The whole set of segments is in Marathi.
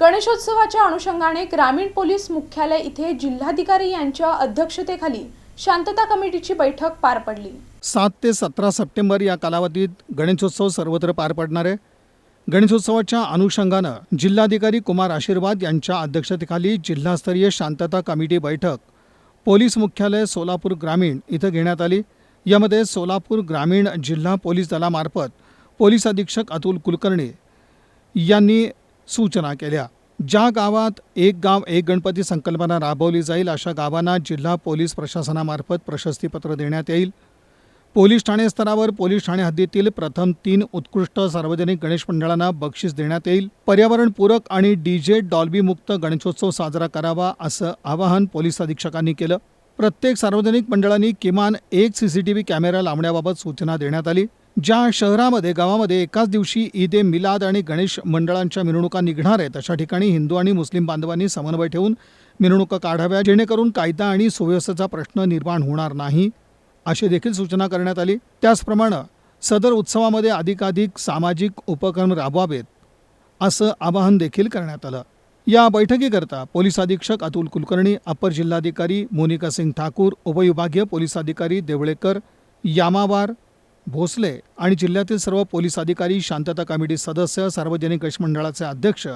गणेशोत्सवाच्या अनुषंगाने ग्रामीण पोलीस मुख्यालय इथे जिल्हाधिकारी यांच्या अध्यक्षतेखाली शांतता कमिटीची बैठक पार पडली. सात ते सतरा सप्टेंबर या कालावधीत गणेशोत्सव सर्वत्र पार पडणार आहे. गणेशोत्सवाच्या अनुषंगानं जिल्हाधिकारी कुमार आशीर्वाद यांच्या अध्यक्षतेखाली जिल्हास्तरीय शांतता कमिटी बैठक पोलीस मुख्यालय सोलापूर ग्रामीण इथं घेण्यात आली. यामध्ये सोलापूर ग्रामीण जिल्हा पोलीस दलामार्फत पोलीस अधीक्षक अतुल कुलकर्णी यांनी सूचना केल्या. ज्या गावात एक गाव एक गणपती संकल्पना राबवली जाईल अशा गावांना जिल्हा पोलीस प्रशासनामार्फत प्रशस्तीपत्र देण्यात येईल. पोलीस ठाणे स्तरावर पोलीस ठाणे हद्दीतील प्रथम तीन उत्कृष्ट सार्वजनिक गणेश मंडळांना बक्षीस देण्यात येईल. पर्यावरणपूरक आणि डीजे जे डॉल्बीमुक्त गणेशोत्सव साजरा करावा असं आवाहन पोलीस अधीक्षकांनी केलं. प्रत्येक सार्वजनिक मंडळांनी किमान एक सीसीटीव्ही कॅमेरा लावण्याबाबत सूचना देण्यात आली ज्या शहरामध्ये गावामध्ये एकाच दिवशी ईद ए मिलाद आणि गणेश मंडळांच्या मिरवणुका निघणार आहेत. अशा ठिकाणी हिंदू आणि मुस्लिम बांधवांनी समन्वय ठेवून मिरवणुका काढाव्या जेणेकरून कायदा आणि सुव्यवस्थेचा प्रश्न निर्माण होणार नाही अशी देखील सूचना करण्यात आली. त्याचप्रमाणे सदर उत्सवामध्ये अधिकाधिक सामाजिक उपक्रम राबवावेत असं आवाहन देखील करण्यात आलं. या बैठकीकरता पोलीस अधीक्षक अतुल कुलकर्णी अपर जिल्हाधिकारी मोनिका सिंग ठाकूर उपविभागीय पोलीस अधिकारी देवळेकर यामावार भोसले आणि जिल्ह्यातील सर्व पोलीस अधिकारी शांतता कमिटी सदस्य सार्वजनिक गश मंडळाचे अध्यक्ष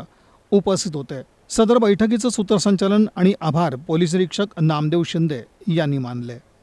उपस्थित होते. सदर बैठकीचं सूत्रसंचालन आणि आभार पोलीस निरीक्षक नामदेव शिंदे यांनी मानले.